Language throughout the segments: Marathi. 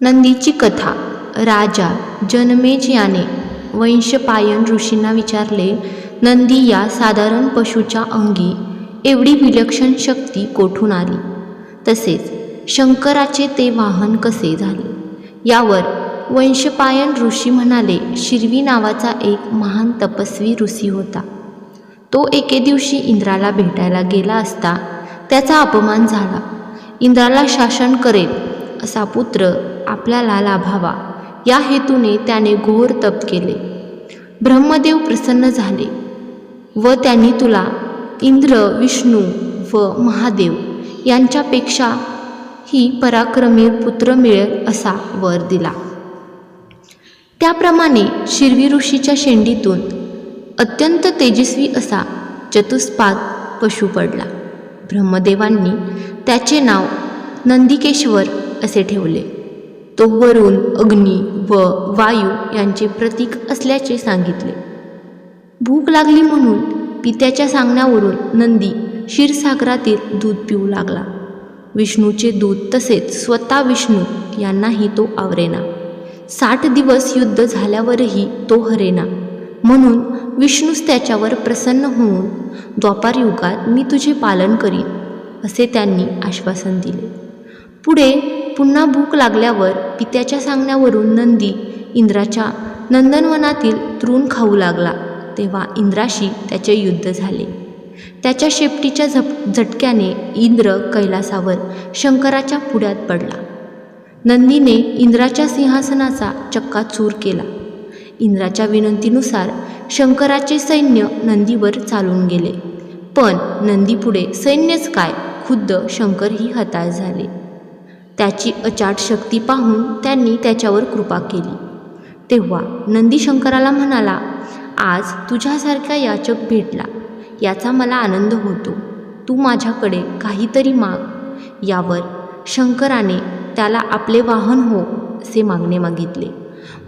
नंदीची कथा. राजा जनमेज याने वंशपायन ऋषींना विचारले नंदी या साधारण पशुच्या अंगी एवढी विलक्षण शक्ती कोठून आली? तसेच शंकराचे ते वाहन कसे झाले यावर वंशपायन ऋषी म्हणाले शिरवी नावाचा एक महान तपस्वी ऋषी होता. तो एके दिवशी इंद्राला भेटायला गेला असता त्याचा अपमान झाला. इंद्राला शासन करेल असा पुत्र आपल्याला लाभावा. या हेतूने त्याने घोर तप केले. ब्रह्मदेव प्रसन्न झाले व त्यांनी तुला इंद्र विष्णू व महादेव यांच्यापेक्षा ही पराक्रमी पुत्र मिळेल असा वर दिला. त्याप्रमाणे शिरवी ऋषीच्या शेंडीतून अत्यंत तेजस्वी असा चतुष्पाद पशु पडला. ब्रह्मदेवांनी त्याचे नाव नंदिकेश्वर असे ठेवले. तो वरुण अग्नी व वायू यांचे प्रतीक असल्याचे सांगितले. भूक लागली म्हणून पित्याच्या सांगण्यावरून नंदी क्षीरसागरातील दूध पिऊ लागला. विष्णूचे दूध तसेच स्वतः विष्णू यांनाही तो आवरेना. साठ दिवस युद्ध झाल्यावरही तो हरेना. म्हणून विष्णूस त्याच्यावर प्रसन्न होऊन द्वापार युगात मी तुझे पालन करीन असे त्यांनी आश्वासन दिले. पुढे पुन्हा भूक लागल्यावर पित्याच्या सांगण्यावरून नंदी इंद्राच्या नंदनवनातील तृण खाऊ लागला. तेव्हा इंद्राशी त्याचे युद्ध झाले. त्याच्या शेपटीच्या झप झटक्याने इंद्र कैलासावर शंकराच्या पुढ्यात पडला. नंदीने इंद्राच्या सिंहासनाचा चक्काचूर केला. इंद्राच्या विनंतीनुसार शंकराचे सैन्य नंदीवर चालून गेले. पण नंदीपुढे सैन्यच काय? खुद्द शंकरही हताश झाले. त्याची अचाट शक्ती पाहून त्यांनी त्याच्यावर कृपा केली. तेव्हा नंदीशंकराला म्हणाला आज तुझ्यासारखा याचक भेटला. याचा मला आनंद होतो. तू माझ्याकडे काहीतरी माग. यावर शंकराने त्याला आपले वाहन हो असे मागणे मागितले.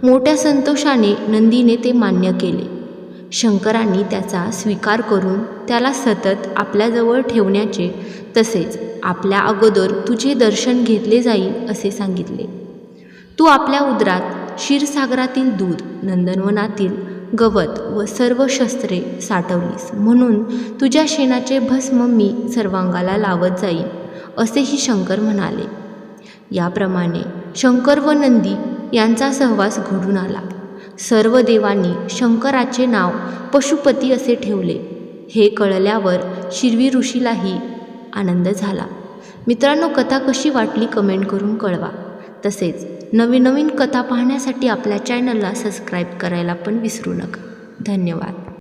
मोठ्या संतोषाने नंदीने ते मान्य केले. शंकरांनी त्याचा स्वीकार करून त्याला सतत आपल्याजवळ ठेवण्याचे तसेच आपल्या अगोदर तुझे दर्शन घेतले जाईल असे सांगितले. तू आपल्या उदरात क्षीरसागरातील दूध नंदनवनातील गवत व सर्व शस्त्रे साठवलीस. म्हणून तुझ्या शेणाचे भस्म मी सर्वांगाला लावत जाईन असेही शंकर म्हणाले. याप्रमाणे शंकर व नंदी यांचा सहवास घडून आला. सर्व देवांनी शंकराचे नाव पशुपती असे ठेवले. हे कळल्यावर शिरवी ऋषीलाही आनंद झाला. मित्रांनो कथा कशी वाटली कमेंट करून कळवा. तसेच नवीन नवीन कथा पाहण्यासाठी आपल्या चॅनलला सबस्क्राईब करायला पण विसरू नका. धन्यवाद.